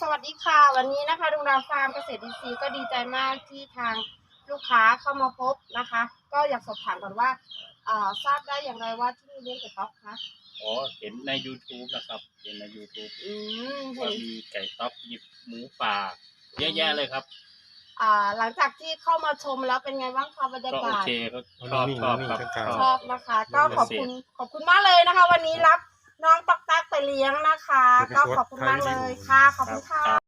สวัสดีค่ะ วันนี้นะคะดุงดาวฟาร์มเกษตรดีซีก็ดีใจมากที่ทางลูกค้าเข้ามาพบนะคะ ก็อยากสอบถามก่อนว่าเอ่อทราบได้อย่างไรว่าที่นี่เลี้ยงไก่ต๊อกคะอ๋อเห็นใน YouTube นะครับเห็นใน YouTube อืมว่าเห็นมีไก่ต๊อกมีหมูป่าเยอะแยะเลยครับ อ่าหลังจากที่เข้ามาชมแล้วเป็นไงบ้างคะบรรยาก็โอกาศ เคก็ชอบชอบครับนิ่งๆชอบนะคะ ก็ขอบคุณขอบคุณมากเลยนะคะ วันนี้รับน้องตักตักไป เลี้ยงนะคะ ก็ขอบคุณมากเลยค่ะ ขอบคุณค่ะ